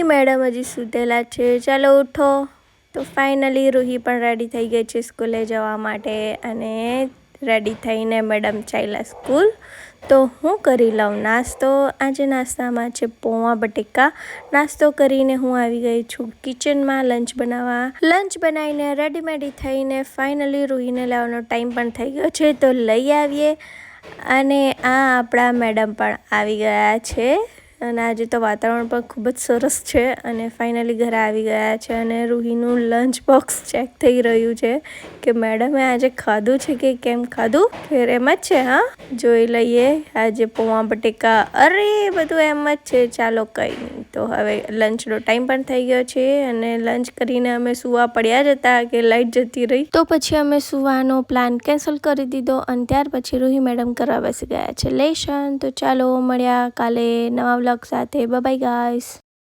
Ruhi madam, હજી સૂતેલા છે. ચાલો ઉઠો. તો ફાઇનલી રૂહી પણ રેડી થઈ ગઈ છે સ્કૂલે જવા માટે અને રેડી થઈને મેડમ ચાલ્યા સ્કૂલ તો હું કરી લઉં નાસ્તો. આજે નાસ્તામાં છે પોવા બટેકા. નાસ્તો કરીને હું આવી ગઈ છું કિચનમાં લંચ બનાવવા. લંચ બનાવીને રેડીમેડી થઈને ફાઇનલી રૂહીને લાવવાનો ટાઈમ પણ થઈ ગયો છે. તો લઈ આવીએ. અને આ આપણા મેડમ પણ આવી ગયા છે. અને આજે તો વાતાવરણ પણ ખૂબ જ સરસ છે અને ફાઇનલી ઘરે આવી ગયા છે અને રૂહીનું લંચ બોક્સ ચેક થઈ રહ્યું છે કે મેડમે આજે ખાધું છે કે કેમ ખાધું? ફેર એમ જ છે, હા? જોઈ લઈએ. આજે પૌવા બટેકા, અરે, બધું એમ જ છે. ચાલો કંઈ તો હવે લંચનો ટાઈમ પણ થઈ ગયો છે અને લંચ કરીને અમે સુવા પડ્યા જ હતા કે લાઈટ જતી રહી. તો પછી અમે સુવાનો પ્લાન કેન્સલ કરી દીધો અને ત્યાર પછી રૂહી મેડમ કરવા બેસી ગયા છે. લેશન, તો ચાલો મળ્યા કાલે નવા vlog સાથે. Bye-bye guys!